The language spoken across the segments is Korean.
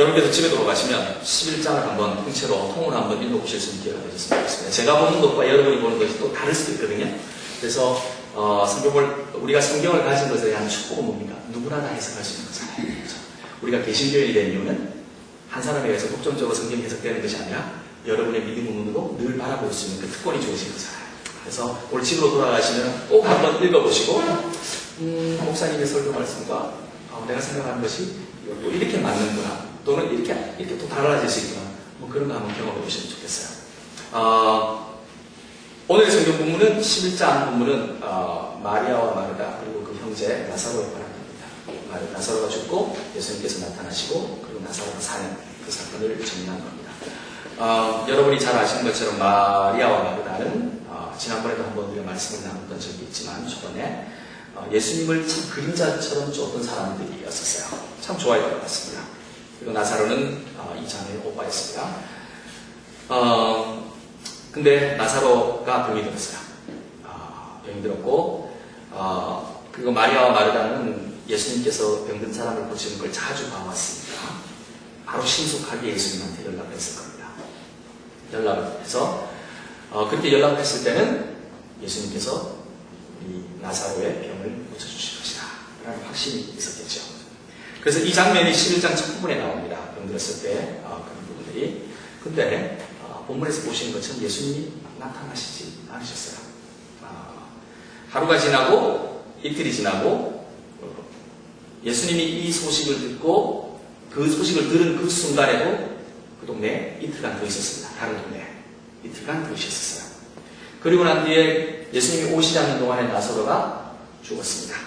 여러분께서 집에 돌아가시면 11장을 한번 통째로 통을 한번 읽어보실 수 기회가 되셨으면 좋겠습니다. 제가 보는 것과 여러분이 보는 것이 또 다를 수도 있거든요. 그래서 어, 성경을 우리가 성경을 가진 것에 대한 축복은 뭡니까? 누구나 다 해석할 수 있는 거잖아요. 그렇죠? 우리가 개신교인이 된 이유는 한 사람에 의해서 독점적으로 성경이 해석되는 것이 아니라 여러분의 믿음의 눈으로 늘 바라볼 수 있는 그 특권이 주어진 거잖아요. 그래서 오늘 집으로 돌아가시면 꼭 한번 읽어보시고 음, 목사님의 설교 말씀과 어, 내가 생각하는 것이 또 이렇게 맞는구나 또는 이렇게 이렇게 또 달라질 수 있구나 뭐 그런 거 한번 경험해 보시면 좋겠어요. 어, 오늘의 성경 본문은 11장 본문은 어, 마리아와 마르다 그리고 그 형제 나사로에 관한 겁니다. 마르 나사로가 죽고 예수님께서 나타나시고 그리고 나사로가 사는 그 사건을 정리한 겁니다. 어, 여러분이 잘 아시는 것처럼 마리아와 마르다는 어, 지난번에도 한번 우리가 말씀을 나눴던 적이 있지만 저번에 어, 예수님을 참 그림자처럼 쫓던 사람들이었었어요. 참 좋아했던 것 같습니다. 그리고 나사로는 어, 이 자매의 오빠였습니다. 어, 근데 나사로가 병이 들었어요. 아, 병이 들었고, 어, 그리고 마리아와 마르다는 예수님께서 병든 사람을 고치는 걸 자주 봐왔습니다. 바로 신속하게 예수님한테 연락을 했을 겁니다. 연락을 해서, 어, 그렇게 연락을 했을 때는 예수님께서 이 나사로의 병을 고쳐주실 것이다. 라는 확신이 있었겠죠. 그래서 이 장면이 11장 첫 부분에 나옵니다. 병 들었을 때, 어, 그런 부분들이. 근데, 어, 본문에서 보시는 것처럼 예수님이 나타나시지 않으셨어요. 어, 하루가 지나고, 이틀이 지나고, 어, 예수님이 이 소식을 듣고, 그 소식을 들은 그 순간에도 그 동네에 이틀간 더 있었습니다. 다른 동네에. 이틀간 더 있었어요. 그리고 난 뒤에 예수님이 오시지 않는 동안에 나사로가 죽었습니다.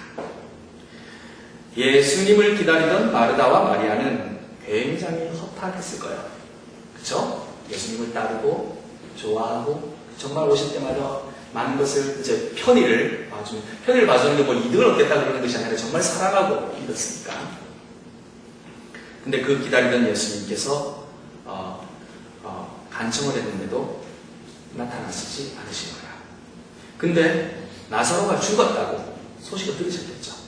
예수님을 기다리던 마르다와 마리아는 굉장히 허탈했을 거예요. 그쵸? 예수님을 따르고 좋아하고 정말 오실 때마다 많은 것을 이제 편의를 봐주는 편의를 봐주는 게뭐 이득을 얻겠다 그러는 것이 아니라 정말 사랑하고 믿었으니까. 근데 그 기다리던 예수님께서 어, 어, 간청을 했는데도 나타나시지 않으신 거야. 근데 나사로가 죽었다고 소식을 들으셨겠죠.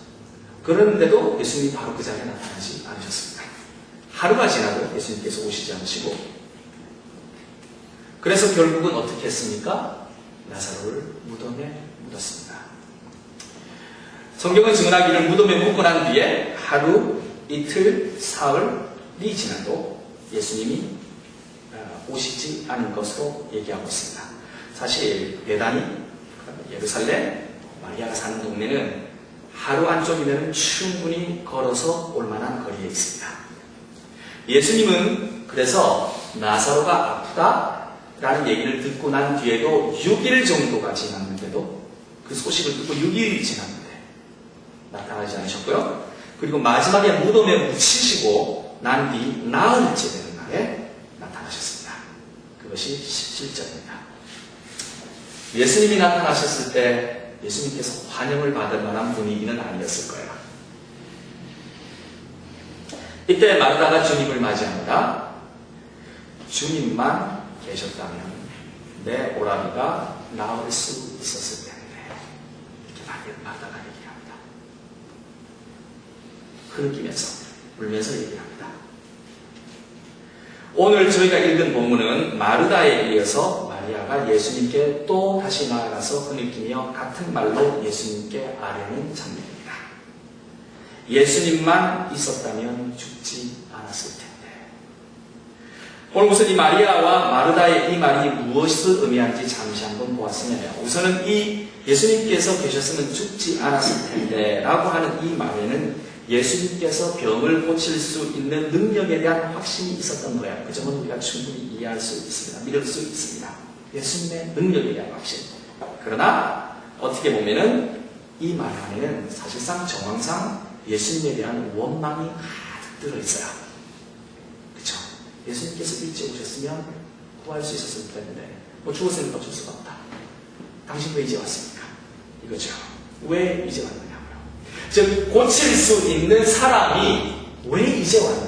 그런데도 예수님이 바로 그 자리에 나타나지 않으셨습니다. 하루가 지나도 예수님께서 오시지 않으시고 그래서 결국은 어떻게 했습니까? 나사로를 무덤에 묻었습니다. 성경은 증언하기를 무덤에 묻고 난 뒤에 하루, 이틀, 사흘이 지나도 예수님이 어, 오시지 않은 것으로 얘기하고 있습니다. 사실 베다니, 예루살렘, 마리아가 사는 동네는 하루 안쪽이면 충분히 걸어서 올 만한 거리에 있습니다. 예수님은 그래서 나사로가 아프다 라는 얘기를 듣고 난 뒤에도 6일 정도가 지났는데도 그 소식을 듣고 6일이 지났는데 나타나지 않으셨고요. 그리고 마지막에 무덤에 묻히시고 난 뒤 나흘째 되는 날에 나타나셨습니다. 그것이 17절입니다. 예수님이 나타나셨을 때 예수님께서 환영을 받을 만한 분위기는 아니었을 거예요. 이때 마르다가 주님을 맞이합니다. 주님만 계셨다면 내 오라비가 나을 수 있었을 텐데 이렇게 마르다가 얘기합니다. 흐느끼면서 울면서 얘기합니다. 오늘 저희가 읽은 본문은 마르다에 이어서 마리아가 예수님께 또 다시 나아가서 흐느끼며 같은 말로 예수님께 아뢰는 장면입니다. 예수님만 있었다면 죽지 않았을 텐데. 오늘 우선 이 마리아와 마르다의 이 말이 무엇을 의미하는지 잠시 한번 보았으면 해요. 우선은 이 예수님께서 계셨으면 죽지 않았을 텐데 라고 하는 이 말에는 예수님께서 병을 고칠 수 있는 능력에 대한 확신이 있었던 거예요. 그 점은 우리가 충분히 이해할 수 있습니다. 믿을 수 있습니다. 예수님의 능력에 대한 확신. 그러나 어떻게 보면은 이 말 안에는 사실상 정황상 예수님에 대한 원망이 가득 들어있어요. 그쵸? 예수님께서 일찍 오셨으면 구할 수 있었을 텐데, 뭐 죽었으니까 어쩔 수가 없다. 당신 왜 이제 왔습니까? 이거죠. 왜 이제 왔느냐고요. 즉, 고칠 수 있는 사람이 왜 이제 거죠.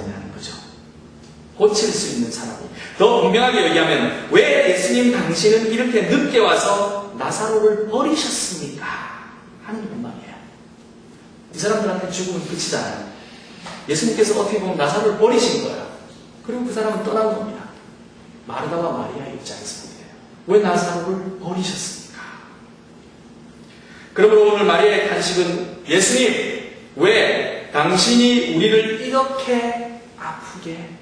고칠 수 있는 사람이. 더 분명하게 얘기하면, 왜 예수님 당신은 이렇게 늦게 와서 나사로를 버리셨습니까? 하는 원망이에요. 이 사람들한테 죽으면 끝이잖아요. 예수님께서 어떻게 보면 나사로를 버리신 거예요. 그리고 그 사람은 떠난 겁니다. 마르다와 마리아의 입장에서 보게. 왜 나사로를 버리셨습니까? 그러므로 오늘 마리아의 탄식은 예수님, 왜 당신이 우리를 이렇게 아프게?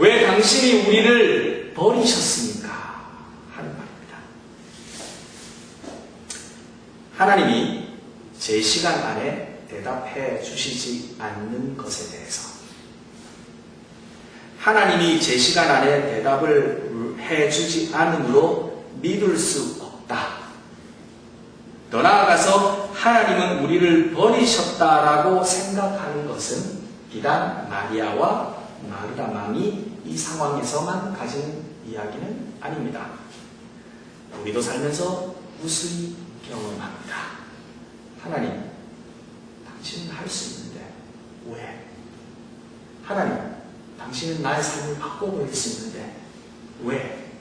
왜 당신이 우리를 버리셨습니까? 하는 말입니다. 하나님이 제 시간 안에 대답해 주시지 않는 것에 대해서 하나님이 제 시간 안에 대답을 해주지 않으므로 믿을 수 없다. 더 나아가서 하나님은 우리를 버리셨다라고 생각하는 것은 비단 마리아와 마르다만이 이 상황에서만 가지는 이야기는 아닙니다. 우리도 살면서 무수히 경험합니다. 하나님, 당신은 할 수 있는데 왜? 하나님, 당신은 나의 삶을 바꿔버릴 수 있는데 왜?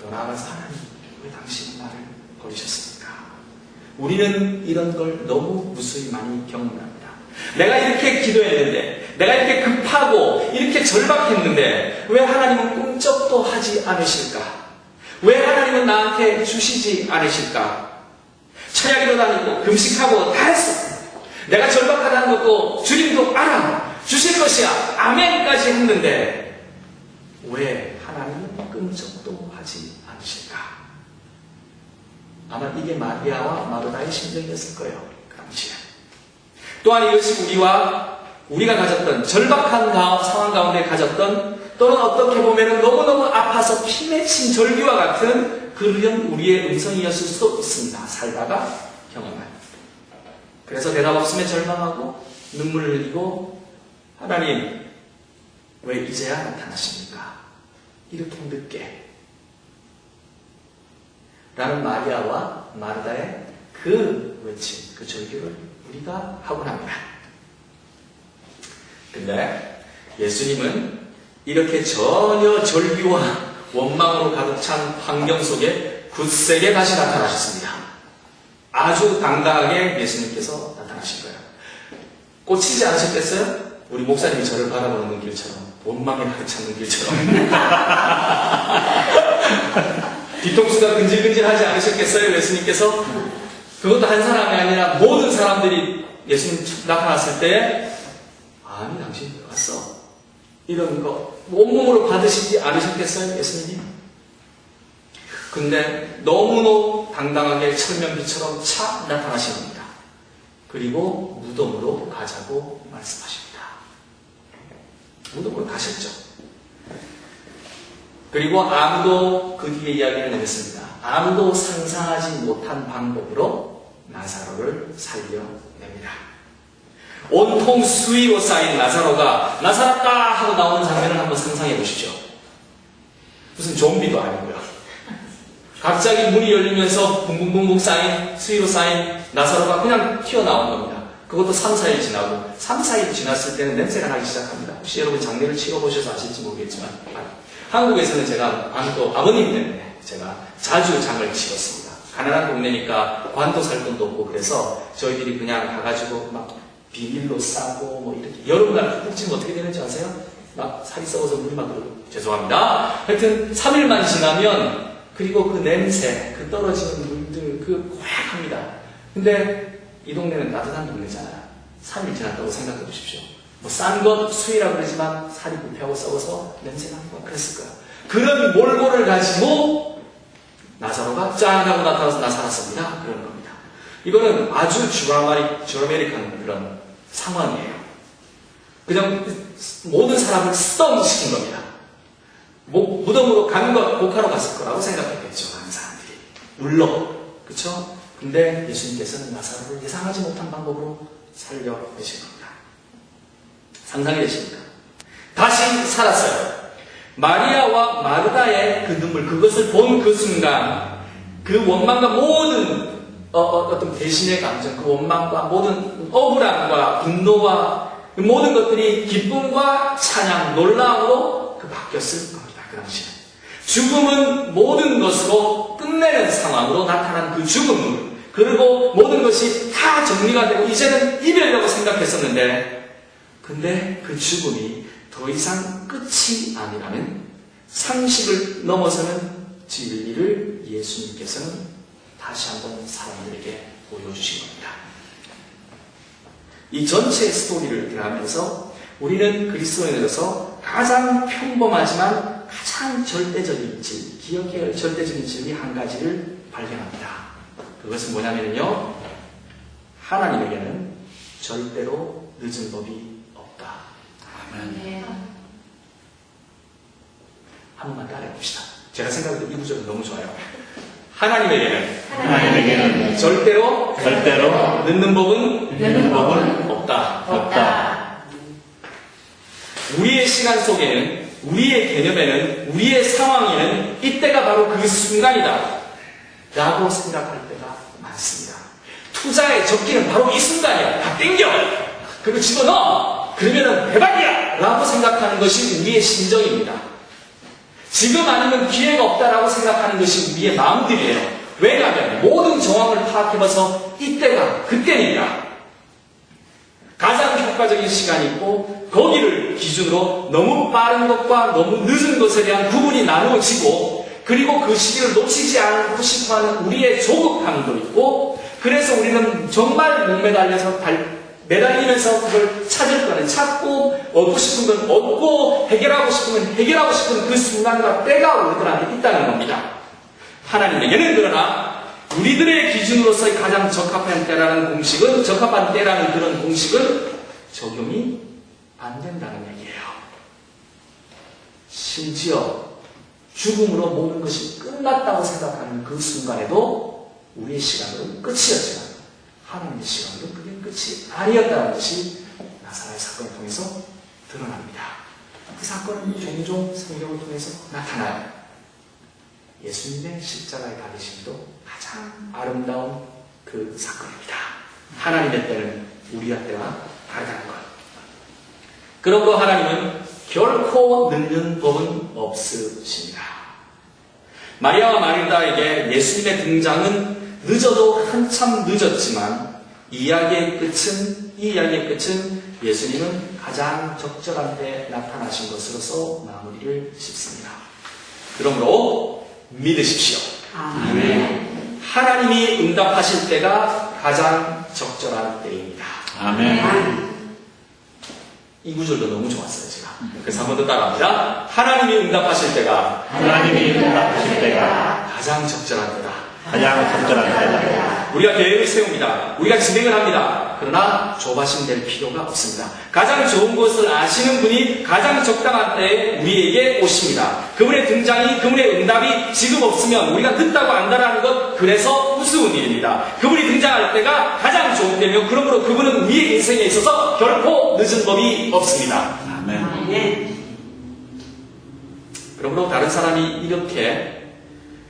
더 나아가서 하나님, 왜 당신이 나를 버리셨습니까? 우리는 이런 걸 너무 무수히 많이 경험합니다. 내가 이렇게 기도했는데, 내가 이렇게 급하고, 이렇게 절박했는데, 왜 하나님은 꿈쩍도 하지 않으실까? 왜 하나님은 나한테 주시지 않으실까? 찬양기도 다니고, 금식하고 다 했어. 내가 절박하다는 것도 주님도 알아. 주실 것이야. 아멘까지 했는데, 왜 하나님은 끔찍도 하지 않으실까? 아마 이게 마리아와 마르다의 심정이었을 거예요. 그 당시에. 또한 이것이 우리와 우리가 가졌던 절박한 가- 상황 가운데 가졌던 또는 어떻게 보면 너무너무 아파서 피 맺힌 절규와 같은 그런 우리의 음성이었을 수도 있습니다. 살다가 경험한. 그래서 대답 없음에 절망하고 눈물을 흘리고 하나님 왜 이제야 나타나십니까? 이렇게 늦게 라는 마리아와 마르다의 그 외침, 그 절규를 우리가 하곤 합니다. 근데 예수님은 이렇게 전혀 절규와 원망으로 가득 찬 환경 속에 굳세게 다시 나타나셨습니다. 아주 당당하게 예수님께서 나타나신 거예요. 꽂히지 않으셨겠어요? 우리 목사님이 저를 바라보는 눈길처럼, 원망에 가득 찬 눈길처럼. 뒤통수가 근질근질하지 않으셨겠어요, 예수님께서? 그것도 한 사람이 아니라 모든 사람들이 예수님 나타났을 때, 아니, 당신 왜 왔어? 이런 거, 온몸으로 받으시지 않으셨겠어요, 예수님이? 근데 너무너무 당당하게 철면비처럼 차 나타나신 겁니다. 그리고 무덤으로 가자고 말씀하십니다. 무덤으로 가셨죠. 그리고 아무도 그 뒤에 이야기를 내렸습니다. 아무도 상상하지 못한 방법으로 나사로를 살려냅니다. 온통 수위로 쌓인 나사로가 나사로다 하고 나오는 장면을 한번 상상해 보십시오. 무슨 좀비도 아니고요. 갑자기 문이 열리면서 붕붕붕붕 쌓인 수위로 쌓인 나사로가 그냥 튀어나온 겁니다. 그것도 3, 4일 지나고 3, 4일 지났을 때는 냄새가 나기 시작합니다. 혹시 여러분 장례를 치러보셔서 아실지 모르겠지만 한국에서는 제가 아버님 때문에 제가 자주 장을 치렀습니다. 가난한 동네니까 관도 살 돈도 없고 그래서 저희들이 그냥 가가지고 막 비닐로 싸고 뭐 이렇게 여름날 푹 찌면 어떻게 되는지 아세요? 막 살이 썩어서 물이 막 흐르고 죄송합니다. 하여튼 3일만 지나면 그리고 그 냄새, 그 떨어지는 물들 그 고약합니다. 근데 이 동네는 따뜻한 동네잖아요. 3일 지났다고 생각해 보십시오. 뭐 싼 것 수위라 그러지만 살이 부패하고 썩어서 냄새가 나고 그랬을 거야. 그런 몰골을 가지고 나사로가 짠 하고 나타나서 나타났습니다. 그런 겁니다. 이거는 아주 주아마리, 주아메리칸 그런 상황이에요. 그냥 모든 사람을 스턴시킨 겁니다. 목, 무덤으로 간 것, 목하러 갔을 거라고 생각했겠죠. 많은 사람들이. 물론. 그쵸? 근데 예수님께서는 나사로를 예상하지 못한 방법으로 살려내신 겁니다. 상상이 되십니까? 다시 살았어요. 마리아와 마르다의 그 눈물, 그것을 본 그 순간, 그 원망과 모든 어, 떤 대신의 감정, 그 원망과 모든 억울함과 분노와 그 모든 것들이 기쁨과 찬양, 놀라움으로 그 바뀌었을 겁니다. 그 당시에. 죽음은 모든 것으로 끝내는 상황으로 나타난 그 죽음을 그리고 모든 것이 다 정리가 되고 이제는 이별이라고 생각했었는데 근데 그 죽음이 더 이상 끝이 아니라는 상식을 넘어서는 진리를 예수님께서는 다시 한번 사람들에게 보여주신 겁니다. 이 전체 스토리를 들어가면서 우리는 그리스도인으로서 가장 평범하지만 가장 절대적인 진, 기억해야 할 절대적인 진리 한 가지를 발견합니다. 그것은 뭐냐면요. 하나님에게는 절대로 늦은 법이. 아멘. 한 번만 따라해 봅시다. 제가 생각해도 이 구절은 너무 좋아요. 하나님에게는 하나님에게는 절대로 절대로 늦는 법은 늦는 법은 없다. 없다. 우리의 시간 속에는 우리의 개념에는 우리의 상황에는 이때가 바로 그 순간이다. 라고 생각할 때가 많습니다. 투자의 적기는 바로 이 순간이야. 다 땡겨! 그리고 집어넣어! 그러면은 대박이야! 라고 생각하는 것이 우리의 심정입니다. 지금 아니면 기회가 없다라고 생각하는 것이 우리의 마음들이에요. 왜냐하면 모든 정황을 파악해봐서 이때가 그때니까. 가장 효과적인 시간이 있고 거기를 기준으로 너무 빠른 것과 너무 늦은 것에 대한 구분이 나누어지고 그리고 그 시기를 놓치지 않고 싶어하는 우리의 조급함도 있고 그래서 우리는 정말 목매달려서 달- 매달리면서 그걸 찾을 거는 찾고 얻고 싶은 건 얻고 해결하고 싶으면 해결하고 싶은 그 순간과 때가 우리들한테 있다는 겁니다. 하나님에게는 그러나 우리들의 기준으로서의 가장 적합한 때라는 공식은 적합한 때라는 그런 공식은 적용이 안 된다는 얘기예요. 심지어 죽음으로 모든 것이 끝났다고 생각하는 그 순간에도 우리의 시간은 끝이었지만 하나님의 시간은 그게 끝이 아니었다는 것이 나사로의 사건을 통해서 드러납니다. 그 사건은 종종 성경을 통해서 나타나요. 예수님의 십자가의 달리심도 가장 아름다운 그 사건입니다. 하나님의 때는 우리의 때와 다르다는 것. 그러므로 하나님은 결코 늦는 법은 없으십니다. 마리아와 마릴다에게 예수님의 등장은 늦어도 한참 늦었지만 이야기의 끝은 이 이야기의 끝은 예수님은 가장 적절한 때 나타나신 것으로서 마무리를 짓습니다. 그러므로 믿으십시오. 아멘. 하나님이 응답하실 때가 가장 적절한 때입니다. 아멘. 이 구절도 너무 좋았어요, 제가. 그래서 한 번 더 따라합니다. 하나님이 응답하실 때가 하나님이 응답하실 때가 가장 적절한 때다. 가장 적절한 때다. 우리가 계획을 세웁니다. 우리가 진행을 합니다. 그러나 조바심 될 필요가 없습니다. 가장 좋은 것을 아시는 분이 가장 적당한 때에 우리에게 오십니다. 그분의 등장이, 그분의 응답이 지금 없으면 우리가 늦다고 안다라는 것, 그래서 우스운 일입니다. 그분이 등장할 때가 가장 좋은 때며, 그러므로 그분은 우리의 인생에 있어서 결코 늦은 법이 없습니다. 아멘. 그러므로 다른 사람이 이렇게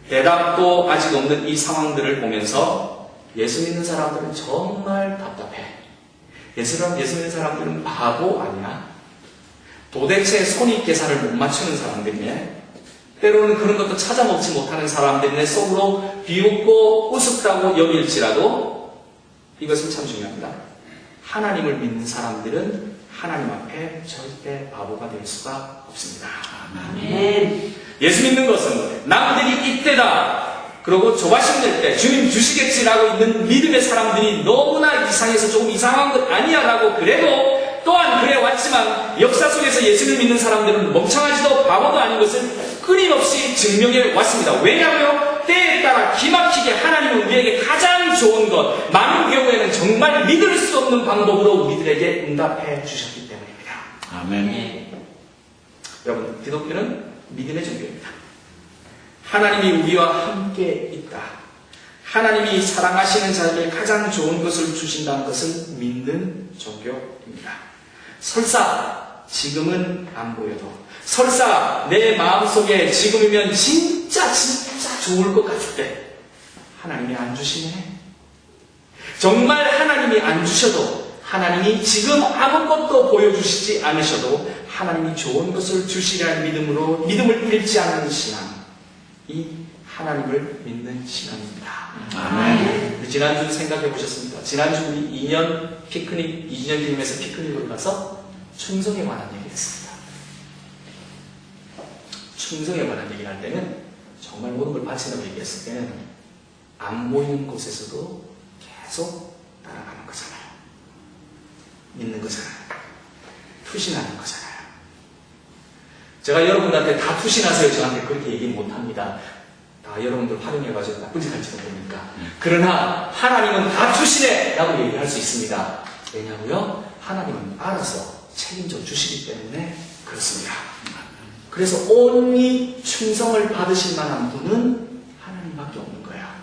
대답도 아직 없는 이 상황들을 보면서 예수 믿는 사람들은 정말 답답해. 예수, 예수 믿는 사람들은 바보 아니야? 도대체 손익 계산을 못 맞추는 사람들이네? 때로는 그런 것도 찾아 먹지 못하는 사람들이네 속으로 비웃고 우습다고 여길지라도 이것은 참 중요합니다. 하나님을 믿는 사람들은 하나님 앞에 절대 바보가 될 수가 없습니다. 아멘. 예수 믿는 것은 남들이 이때다. 그러고 조바심 낼때 주님 주시겠지라고 있는 믿음의 사람들이 너무나 이상해서 조금 이상한 것 아니야라고 그래도 또한 그래 왔지만 역사 속에서 예수를 믿는 사람들은 멍청하지도 바보도 아닌 것을 끊임없이 증명해 왔습니다. 왜냐하면 때에 따라 기막히게 하나님은 우리에게 가장 좋은 것, 많은 경우에는 정말 믿을 수 없는 방법으로 우리들에게 응답해 주셨기 때문입니다. 아멘. 여러분, 기독교는 믿음의 종교입니다. 하나님이 우리와 함께 있다. 하나님이 사랑하시는 자에게 가장 좋은 것을 주신다는 것을 믿는 종교입니다. 설사 지금은 안 보여도 설사 내 마음속에 지금이면 진짜 진짜 좋을 것 같을 때 하나님이 안 주시네. 정말 하나님이 안 주셔도 하나님이 지금 아무것도 보여주시지 않으셔도 하나님이 좋은 것을 주시리라는 믿음으로 믿음을 잃지 않는 신앙. 이 하나님을 믿는 신앙입니다. 아멘. 우리 지난주 생각해 보셨습니까? 지난주 우리 2년 피크닉, 2년 기념해서 피크닉을 가서 충성에 관한 얘기를 했습니다. 충성에 관한 얘기를 할 때는 정말 모든 걸 바친다고 얘기했을 때는 안 보이는 곳에서도 계속 따라가는 거잖아요. 믿는 거잖아요. 투신하는 거잖아요. 제가 여러분들한테 다 투신하세요. 저한테 그렇게 얘기 못 합니다. 다 여러분들 활용해가지고 나쁜 짓 할지도 모르니까. 그러나 하나님은 다 투신해! 라고 얘기할 수 있습니다. 왜냐고요? 하나님은 알아서 책임져 주시기 때문에 그렇습니다. 그래서 온리 충성을 받으실 만한 분은 하나님밖에 없는 거야.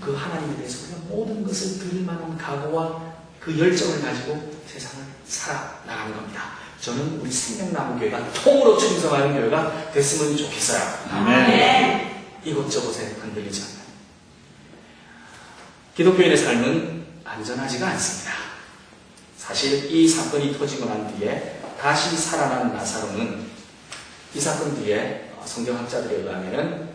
그 하나님에 대해서 그냥 모든 것을 드릴 만한 각오와 그 열정을 가지고 세상을 살아나가는 겁니다. 저는 우리 생명나무 교회가 통으로 충성하는 교회가 됐으면 좋겠어요. 아멘. 이곳저곳에 흔들리지 않는. 기독교인의 삶은 안전하지가 않습니다. 사실 이 사건이 터지고 난 뒤에 다시 살아난 나사로는 이 사건 뒤에 어, 성경학자들에 의하면은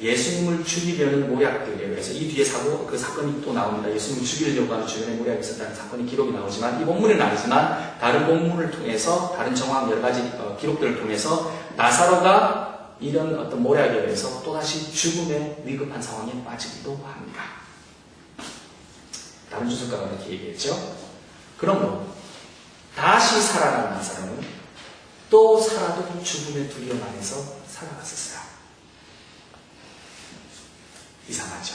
예수님을 죽이려는 모략들에 의해서 이 뒤에 사고 그 사건이 또 나옵니다. 예수님을 죽이려고 하는 주변에 모략이 있었다는 사건이 기록이 나오지만 이 본문은 아니지만 다른 본문을 통해서 다른 정황 여러 가지 어, 기록들을 통해서 나사로가 이런 어떤 모략에 의해서 또다시 죽음의 위급한 상황에 빠지기도 합니다. 다른 주석가가 이렇게 얘기했죠. 그러므로 다시 살아난 나사로는 또 살아도 죽음의 두려움 안에서 살아갔었어요. 이상하죠.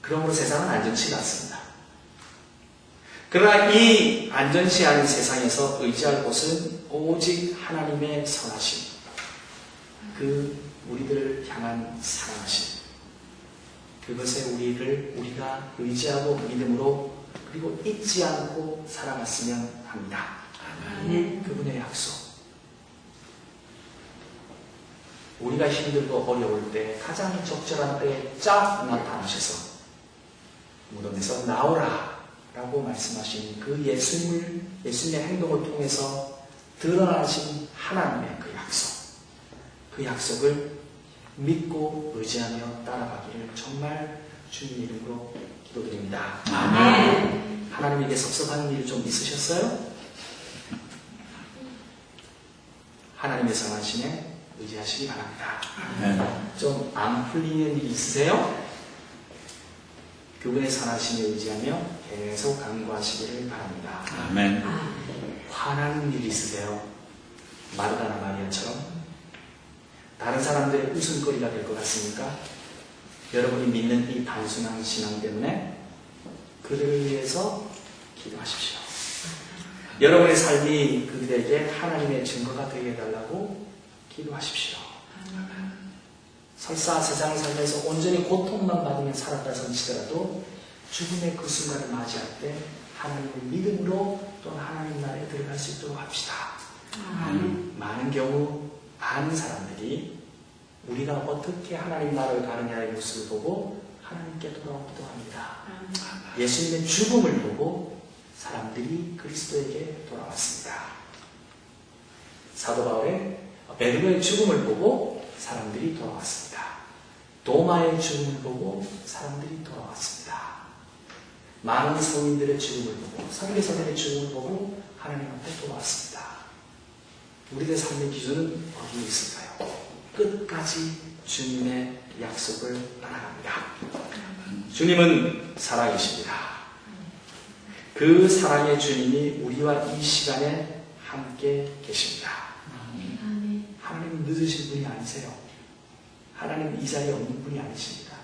그러므로 세상은 안전치 않습니다. 그러나 이 안전치 않은 세상에서 의지할 곳은 오직 하나님의 선하심, 그 우리들을 향한 사랑하심, 그것에 우리를 우리가 의지하고 믿음으로 그리고 잊지 않고 살아갔으면 합니다. 아멘. 그분의 약속. 우리가 힘들고 어려울 때 가장 적절한 때에 쫙 나타나셔서 무덤에서 나오라 라고 말씀하신 그 예수님을, 예수님의 행동을 통해서 드러나신 하나님의 그 약속. 그 약속을 믿고 의지하며 따라가기를 정말 주님 이름으로 기도드립니다. 아멘. 하나님에게 섭섭한 일 좀 있으셨어요? 하나님의 선하심에 의지하시기 바랍니다. 아멘. 좀안 풀리는 일 있으세요? 그분의 선하심에 의지하며 계속 강구하시기를 바랍니다. 아멘. 화나는 일 있으세요? 마르다나 마리아처럼 다른 사람들의 웃음거리가 될 것 같습니까? 여러분이 믿는 이 단순한 신앙 때문에 그들을 위해서 기도하십시오. 여러분의 삶이 그들에게 하나님의 증거가 되게 해달라고 기도하십시오. 설사 세상 살면서 온전히 고통만 받으며 살았다 손치더라도 죽음의 그 순간을 맞이할 때 하나님을 믿음으로 또는 하나님 나라에 들어갈 수 있도록 합시다. 아멘. 많은 경우 많은 사람들이 우리가 어떻게 하나님 나라를 가느냐의 모습을 보고 하나님께 돌아오기도 합니다. 예수님의 죽음을 보고 사람들이 그리스도에게 돌아왔습니다. 사도 바울의 베드로의 죽음을 보고 사람들이 돌아왔습니다. 도마의 죽음을 보고 사람들이 돌아왔습니다. 많은 성인들의 죽음을 보고 선교사들의 죽음을 보고 하나님 앞에 돌아왔습니다. 우리의 삶의 기준은 어디에 있을까요? 끝까지 주님의 약속을 따라갑니다. 주님은 살아계십니다. 그 사랑의 주님이 우리와 이 시간에 함께 계십니다. 늦으신 분이 아니세요. 하나님은 이 자리에 없는 분이 아니십니다.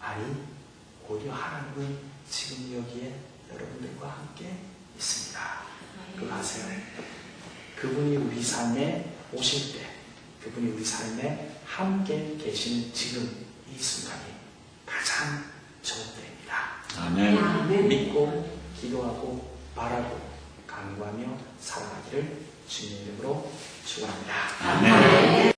아니, 오히려 하나님은 지금 여기에 여러분들과 함께 있습니다. 그거 아세요? 그분이 우리 삶에 오실 때, 그분이 우리 삶에 함께 계시는 지금 이 순간이 가장 좋은 때입니다. 아멘. 아멘. 믿고 기도하고 바라고 간구하며 살아가기를 주님 이름으로 축원합니다. 아멘.